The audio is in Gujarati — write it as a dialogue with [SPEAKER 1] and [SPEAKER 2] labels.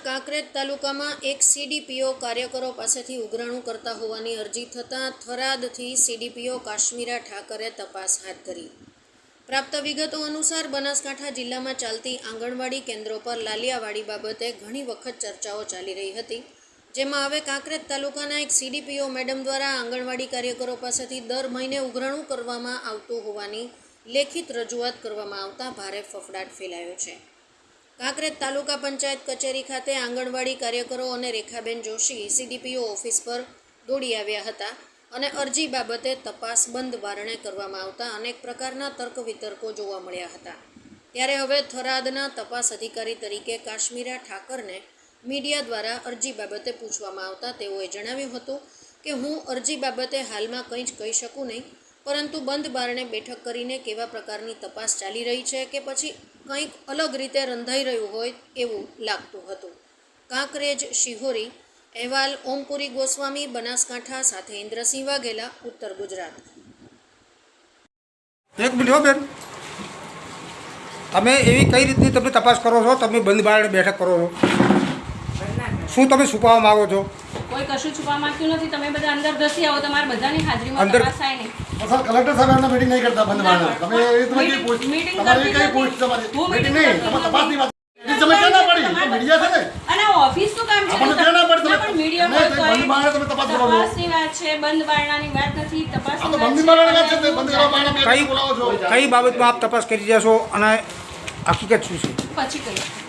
[SPEAKER 1] કાંકરેજ તાલુકામાં એક સીડીપીઓ કાર્યકરો પાસેથી ઉઘરાણું કરતા હોવાની અરજી થતાં થરાદથી સીડીપીઓ કાશ્મીરા ઠાકરે તપાસ હાથ ધરી. પ્રાપ્ત વિગતો અનુસાર બનાસકાંઠા જિલ્લામાં ચાલતી આંગણવાડી કેન્દ્રો પર લાલિયાવાડી બાબતે ઘણી વખત ચર્ચાઓ ચાલી રહી હતી, જેમાં હવે કાંકરેજ તાલુકાના એક સીડીપીઓ મેડમ દ્વારા આંગણવાડી કાર્યકરો પાસેથી દર મહિને ઉઘરાણું કરવામાં આવતું હોવાની લેખિત રજૂઆત કરવામાં આવતા ભારે ફફડાટ ફેલાયો છે. કાંકરેજ તાલુકા પંચાયત કચેરી ખાતે આંગણવાડી કાર્યકરો અને રેખાબેન જોશી સીડીપીઓ ઓફિસ પર દોડી આવ્યા હતા અને અરજી બાબતે તપાસ બંધ બારણે કરવામાં આવતા અનેક પ્રકારના તર્ક વિતર્કો જોવા મળ્યા હતા. ત્યારે હવે થરાદના તપાસ અધિકારી તરીકે કાશ્મીરા ઠાકરને મીડિયા દ્વારા અરજી બાબતે પૂછવામાં આવતા તેઓએ જણાવ્યું હતું કે, હું અરજી બાબતે હાલમાં કંઈ જ કહી શકું નહીં, પરંતુ બંધ બારણે બેઠક કરીને કેવા પ્રકારની તપાસ ચાલી રહી છે કે પછી કંઈક અલગ રીતે રંધાઈ રહ્યું હોય એવું લાગતું હતું. કાંકરેજ શિહોરી અહેવાલ ઓમપુરી ગોસ્વામી બનાસકાંઠા સાથે ઇન્દ્રસિંહ વાઘેલા ઉત્તર ગુજરાત.
[SPEAKER 2] એક મિનિટ હો બેન. તમે એવી કઈ રીતની તમે તપાસ કરો છો? તમે બંધ બારણે બેઠક કરો છો? શું તમે છુપાવવા માગો છો?
[SPEAKER 3] કોઈ કશું છુપાવવા માંગતું નથી. તમે બધા અંદર ધસી આવો. તમારે બધાની હાજરીમાં
[SPEAKER 2] અંદર-
[SPEAKER 3] થાય નહીં.
[SPEAKER 4] સર કલેક્ટર સાહેબ એમને મીટિંગ નહીં કરતા બંધ બારણે. તમે એ તમે કઈ પોસ્ટ
[SPEAKER 3] મીટિંગ
[SPEAKER 4] તમારી કઈ પોસ્ટ તમારી મીટિંગ
[SPEAKER 3] મીટિંગ
[SPEAKER 4] નહીં તમે તપાસની વાત તમે ક્યાં ના પડી તો મીડિયા છે ને
[SPEAKER 3] અને ઓફિસનું કામ છે
[SPEAKER 4] આપણને ક્યાં ના પડી તમે
[SPEAKER 3] મીડિયા
[SPEAKER 4] નહીં,
[SPEAKER 3] હોય
[SPEAKER 4] બંધ બારણે તમે તપાસ કરો
[SPEAKER 3] તપાસની વાત છે બંધ બારણાની વાત નથી
[SPEAKER 4] આ તો બંધ
[SPEAKER 3] વાત
[SPEAKER 4] વાત છે બંધ કરવા બારણે
[SPEAKER 2] કઈ
[SPEAKER 4] બોલાવો છો
[SPEAKER 2] કઈ બાબતમાં આપ તપાસ કરી રહ્યા છો અને હકીકત શું છે?
[SPEAKER 3] પછી કહીએ